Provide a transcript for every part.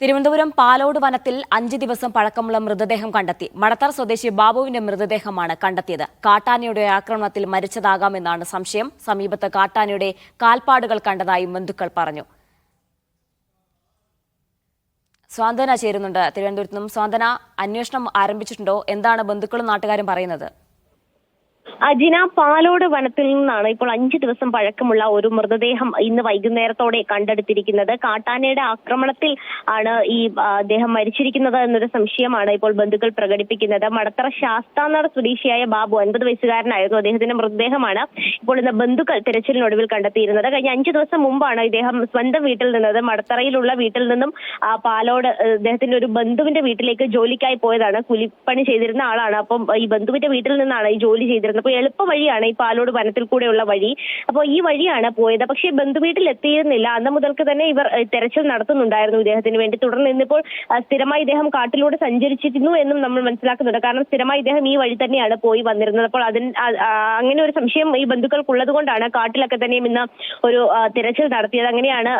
തിരുവനന്തപുരം പാലോട് വനത്തിൽ അഞ്ച് ദിവസം പഴക്കമുള്ള മൃതദേഹം കണ്ടെത്തി. മടത്തർ സ്വദേശി ബാബുവിന്റെ മൃതദേഹമാണ് കണ്ടെത്തിയത്. കാട്ടാനയുടെ ആക്രമണത്തിൽ മരിച്ചതാകാമെന്നാണ് സംശയം. സമീപത്ത് കാട്ടാനയുടെ കാൽപ്പാടുകൾ കണ്ടതായി ബന്ധുക്കൾ പറഞ്ഞു. സ്വാന്തന ചേരുന്നുണ്ട്. തിരുവനന്തപുരത്ത് സ്വാന്തന അന്വേഷണം ആരംഭിച്ചിട്ടുണ്ടോ? എന്താണ് ബന്ധുക്കളും നാട്ടുകാരും പറയുന്നത്? അജിന പാലോട് വനത്തിൽ നിന്നാണ് ഇപ്പോൾ അഞ്ച് ദിവസം പഴക്കമുള്ള ഒരു മൃതദേഹം ഇന്ന് വൈകുന്നേരത്തോടെ കണ്ടെടുത്തിരിക്കുന്നത്. കാട്ടാനയുടെ ആക്രമണത്തിൽ ആണ് ഈ അദ്ദേഹം മരിച്ചിരിക്കുന്നത് എന്നൊരു സംശയമാണ് ഇപ്പോൾ ബന്ധുക്കൾ പ്രകടിപ്പിക്കുന്നത്. മടത്തറ ശാസ്താനാട് സ്വദേശിയായ ബാബു അൻപത് വയസ്സുകാരനായിരുന്നു. അദ്ദേഹത്തിന്റെ മൃതദേഹമാണ് ഇപ്പോൾ ഇന്ന് ബന്ധുക്കൾ തിരച്ചിലിനൊടുവിൽ കണ്ടെത്തിയിരുന്നത്. കഴിഞ്ഞ അഞ്ചു ദിവസം മുമ്പാണ് ഇദ്ദേഹം സ്വന്തം വീട്ടിൽ നിന്നത്. മടത്തറയിലുള്ള വീട്ടിൽ നിന്നും പാലോട് ഇദ്ദേഹത്തിന്റെ ഒരു ബന്ധുവിന്റെ വീട്ടിലേക്ക് ജോലിക്കായി പോയതാണ്. കൂലിപ്പണി ചെയ്തിരുന്ന ആളാണ്. അപ്പം ഈ ബന്ധുവിന്റെ വീട്ടിൽ നിന്നാണ് ഈ ജോലി ചെയ്തിരുന്നത്. അപ്പോൾ എളുപ്പ വഴിയാണ് ഈ പാലോട് വനത്തിൽ കൂടെയുള്ള വഴി. അപ്പോൾ ഈ വഴിയാണ് പോയത്. പക്ഷേ ബന്ധുവീട്ടിൽ എത്തിയിരുന്നില്ല അന്ന് മുതൽക്ക് തന്നെ ഇവർ തെരച്ചിൽ നടത്തുന്നുണ്ടായിരുന്നു ഇദ്ദേഹത്തിന് വേണ്ടി. തുടർന്ന് ഇന്നിപ്പോൾ സ്ഥിരമായി ഇദ്ദേഹം കാട്ടിലൂടെ സഞ്ചരിച്ചിരുന്നു എന്നും നമ്മൾ മനസ്സിലാക്കുന്നുണ്ട്. കാരണം സ്ഥിരമായി ഇദ്ദേഹം ഈ വഴി തന്നെയാണ് പോയി വന്നിരുന്നത്. അപ്പോൾ അതിന് അങ്ങനെ ഒരു സംശയം ഈ ബന്ധുക്കൾക്കുള്ളത് കൊണ്ടാണ് കാട്ടിലൊക്കെ തന്നെയും ഇന്ന് ഒരു തിരച്ചിൽ നടത്തിയത്. അങ്ങനെയാണ്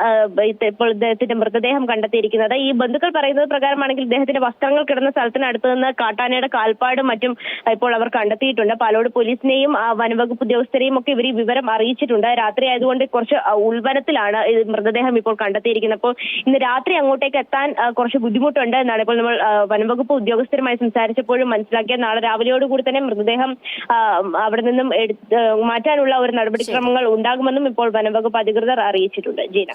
ഇപ്പോൾ ഇദ്ദേഹത്തിന്റെ മൃതദേഹം കണ്ടെത്തിയിരിക്കുന്നത്. ഈ ബന്ധുക്കൾ പറയുന്നത് പ്രകാരമാണെങ്കിൽ ഇദ്ദേഹത്തിന്റെ വസ്ത്രങ്ങൾ കിടന്ന സ്ഥലത്തിനടുത്ത് നിന്ന് കാട്ടാനയുടെ കാൽപ്പാടും മറ്റും ഇപ്പോൾ അവർ കണ്ടെത്തിയിട്ടുണ്ട്. പാലോട് പോലീസിനെയും വനംവകുപ്പ് ഉദ്യോഗസ്ഥരെയും ഒക്കെ ഇവർ ഈ വിവരം അറിയിച്ചിട്ടുണ്ട്. രാത്രി ആയതുകൊണ്ട് കുറച്ച് ഉൾവനത്തിലാണ് മൃതദേഹം ഇപ്പോൾ കണ്ടെത്തിയിരിക്കുന്നത്. അപ്പോൾ ഇന്ന് രാത്രി അങ്ങോട്ടേക്ക് എത്താൻ കുറച്ച് ബുദ്ധിമുട്ടുണ്ട് എന്നാണ് ഇപ്പോൾ നമ്മൾ വനംവകുപ്പ് ഉദ്യോഗസ്ഥരുമായി സംസാരിച്ചപ്പോഴും മനസ്സിലാക്കിയത്. നാളെ രാവിലെയോടുകൂടി തന്നെ മൃതദേഹം അവിടെ നിന്നും മാറ്റാനുള്ള ഒരു നടപടിക്രമങ്ങൾ ഉണ്ടാകുമെന്നും ഇപ്പോൾ വനംവകുപ്പ് അധികൃതർ അറിയിച്ചിട്ടുണ്ട്. ജീന.